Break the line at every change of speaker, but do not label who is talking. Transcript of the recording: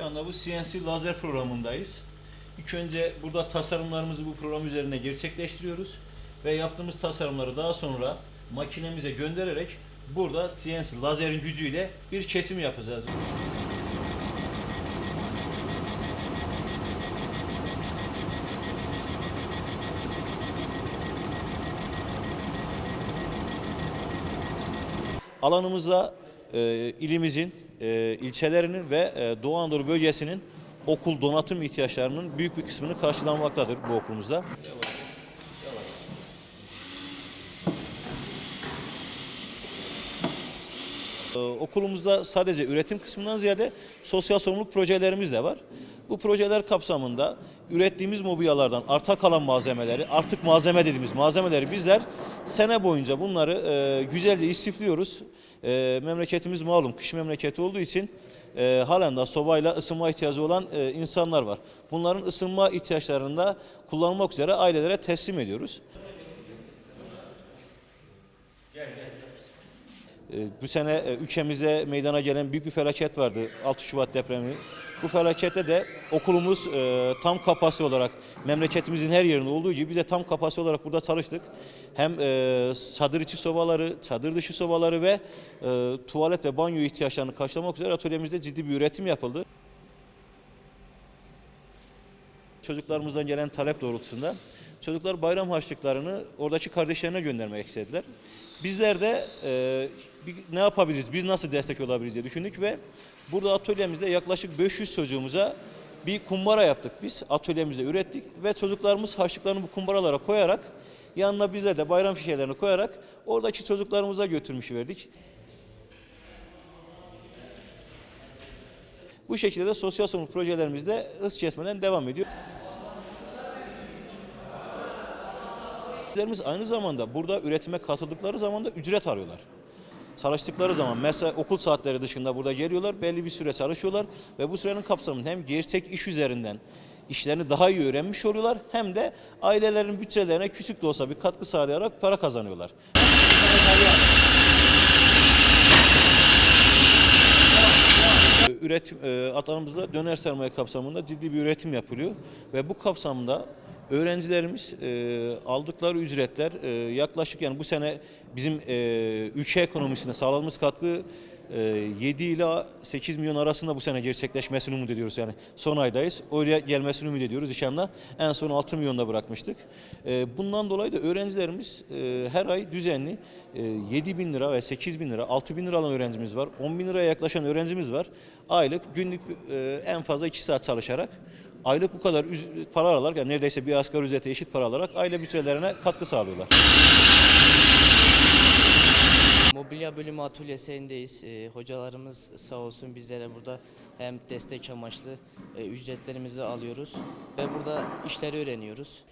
anda bu CNC lazer programındayız. İlk önce burada tasarımlarımızı bu program üzerinde gerçekleştiriyoruz ve yaptığımız tasarımları daha sonra makinemize göndererek burada CNC lazerin gücüyle bir kesim yapacağız. Alanımızda e, ilimizin, e, ilçelerinin ve e, Doğu Anadolu bölgesinin okul donatım ihtiyaçlarının büyük bir kısmını karşılanmaktadır bu okulumuzda. Ee, Okulumuzda sadece üretim kısmından ziyade sosyal sorumluluk projelerimiz de var. Bu projeler kapsamında ürettiğimiz mobilyalardan arta kalan malzemeleri, artık malzeme dediğimiz malzemeleri bizler sene boyunca bunları e, güzelce istifliyoruz. E, memleketimiz malum kış memleketi olduğu için e, halen de sobayla ısınma ihtiyacı olan e, insanlar var. Bunların ısınma ihtiyaçlarını da kullanmak üzere ailelere teslim ediyoruz. Ee, Bu sene e, ülkemizde meydana gelen büyük bir felaket vardı 6 Şubat depremi. Bu felakette de okulumuz e, tam kapasite olarak memleketimizin her yerinde olduğu gibi biz de tam kapasite olarak burada çalıştık. Hem e, çadır içi sobaları, çadır dışı sobaları ve tuvalet ve banyo ihtiyaçlarını karşılamak üzere atölyemizde ciddi bir üretim yapıldı. Çocuklarımızdan gelen talep doğrultusunda çocuklar bayram harçlıklarını oradaki kardeşlerine göndermek istediler. Bizler de e, ne yapabiliriz, biz nasıl destek olabiliriz diye düşündük ve burada atölyemizde yaklaşık 500 çocuğumuza bir kumbara yaptık biz. Atölyemizde ürettik ve çocuklarımız harçlıklarını bu kumbaralara koyarak yanına bize de bayram fişelerini koyarak oradaki çocuklarımıza götürmüş verdik. Bu şekilde de sosyal sorumluluk projelerimizde hız kesmeden devam ediyor. Bizlerimiz aynı zamanda burada üretime katıldıkları zaman da ücret arıyorlar. Çalıştıkları zaman mesela okul saatleri dışında burada geliyorlar, belli bir süre çalışıyorlar ve bu sürenin kapsamında hem gerçek iş üzerinden işlerini daha iyi öğrenmiş oluyorlar hem de ailelerin bütçelerine küçük de olsa bir katkı sağlayarak para kazanıyorlar. Üretim e, alanımızda döner sermaye kapsamında ciddi bir üretim yapılıyor. Ve bu kapsamda öğrencilerimiz e, aldıkları ücretler e, yaklaşık yani bu sene bizim e, ülke ekonomisine sağladığımız katkı 7 ila 8 milyon arasında bu sene gerçekleşmesini umut ediyoruz yani son aydayız. Oraya gelmesini ümit ediyoruz inşallah. En son 6 milyonda bırakmıştık. E, bundan dolayı da öğrencilerimiz e, her ay düzenli e, 7 bin lira ve 8 bin lira, 6 bin lira alan öğrencimiz var. 10 bin liraya yaklaşan öğrencimiz var. Aylık, günlük e, en fazla 2 saat çalışarak aylık bu kadar para alarak yani neredeyse bir asgari ücrete eşit para alarak aile bütçelerine katkı sağlıyorlar.
Mobilya bölümü atölyesindeyiz. Ee, hocalarımız sağ olsun bizlere burada hem destek amaçlı e, ücretlerimizi alıyoruz ve burada işleri öğreniyoruz.